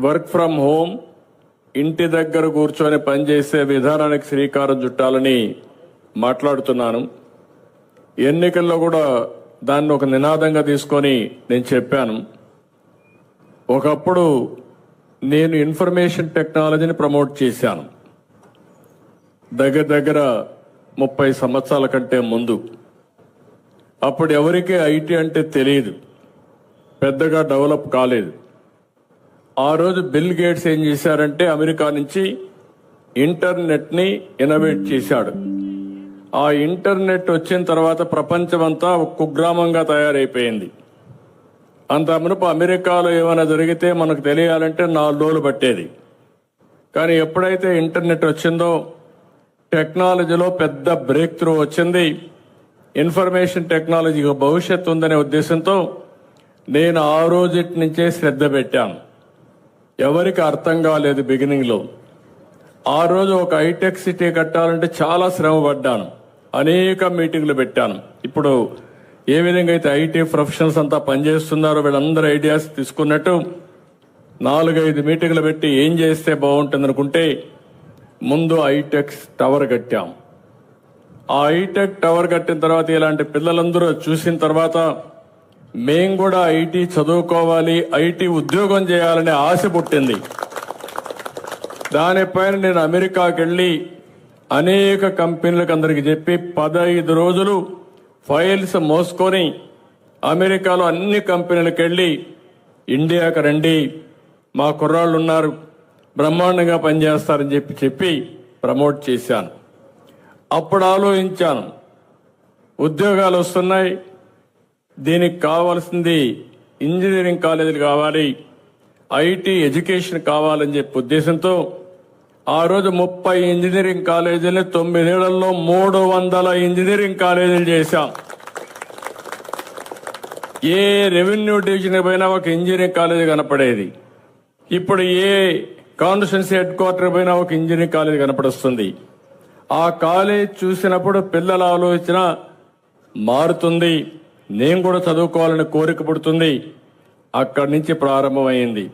Work from home ఇంటి దగ్గర కూర్చొని పనిచేసే విధానానికి శ్రీకారం చుట్టాలని మాట్లాడుతున్నాను. ఎన్నికల్లో కూడా దాన్ని ఒక నినాదంగా తీసుకొని నేను చెప్పాను. ఒకప్పుడు నేను ఇన్ఫర్మేషన్ టెక్నాలజీని ప్రమోట్ చేశాను. దగ్గర దగ్గర ముప్పై సంవత్సరాల కంటే ముందు. అప్పుడు ఎవరికీ ఐటీ అంటే తెలియదు. పెద్దగా డెవలప్ కాలేదు. ఆ రోజు బిల్ గేట్స్ ఏం చేశారంటే అమెరికా నుంచి ఇంటర్నెట్ని ఇన్నోవేట్ చేశాడు. ఆ ఇంటర్నెట్ వచ్చిన తర్వాత ప్రపంచమంతా కుగ్రామంగా తయారైపోయింది. అంత మునుపు అమెరికాలో ఏమైనా జరిగితే మనకు తెలియాలంటే నాలుగు రోజులు పట్టేది. కానీ ఎప్పుడైతే ఇంటర్నెట్ వచ్చిందో టెక్నాలజీలో పెద్ద బ్రేక్ త్రూ వచ్చింది. ఇన్ఫర్మేషన్ టెక్నాలజీకి భవిష్యత్తు ఉందనే ఉద్దేశంతో నేను ఆ రోజు నుంచే శ్రద్ధ పెట్టాను. ఎవరికి అర్థం కాలేదు బిగినింగ్లో ఆ రోజు ఒక హైటెక్ సిటీ కట్టాలంటే చాలా శ్రమ పడ్డాను అనేక మీటింగ్లు పెట్టాను. ఇప్పుడు ఏ విధంగా అయితే ఐటీ ప్రొఫెషనల్స్ అంతా పనిచేస్తున్నారో వీళ్ళందరూ ఐడియాస్ తీసుకున్నట్టు నాలుగైదు మీటింగ్లు పెట్టి ఏం చేస్తే బాగుంటుంది అనుకుంటే ముందు హైటెక్స్ టవర్ కట్టాం. ఆ హైటెక్ టవర్ కట్టిన తర్వాత ఇలాంటి పిల్లలందరూ చూసిన తర్వాత మేము కూడా ఐటీ చదువుకోవాలి ఐటీ ఉద్యోగం చేయాలనే ఆశ పుట్టింది. దానిపైన నేను అమెరికాకి వెళ్ళి అనేక కంపెనీలకు అందరికి చెప్పి పదహైదు రోజులు ఫైల్స్ మోసుకొని అమెరికాలో అన్ని కంపెనీలకు వెళ్ళి ఇండియాకి రండి మా కుర్రాళ్ళు ఉన్నారు బ్రహ్మాండంగా పనిచేస్తారని చెప్పి చెప్పి ప్రమోట్ చేశాను. అప్పుడు ఆలోచించాను ఉద్యోగాలు వస్తున్నాయి దీనికి కావాల్సింది ఇంజనీరింగ్ కాలేజీలు కావాలి ఐటీ ఎడ్యుకేషన్ కావాలని చెప్పి ఉద్దేశంతో ఆ రోజు ముప్పై ఇంజనీరింగ్ కాలేజీలు తొమ్మిదేళ్ళలో మూడు వందల ఇంజనీరింగ్ కాలేజీలు చేశాం. ఏ రెవెన్యూ డివిజన్ పైన ఒక ఇంజనీరింగ్ కాలేజీ కనపడేది. ఇప్పుడు ఏ కాన్స్టిట్యున్సీ హెడ్ క్వార్టర్ పైన ఒక ఇంజనీరింగ్ కాలేజీ కనపడుస్తుంది. ఆ కాలేజ్ చూసినప్పుడు పిల్లల ఆలోచన మారుతుంది. నేను కూడా చదువుకోవాలని కోరిక పుడుతుంది. అక్కడి నుంచి ప్రారంభమైంది.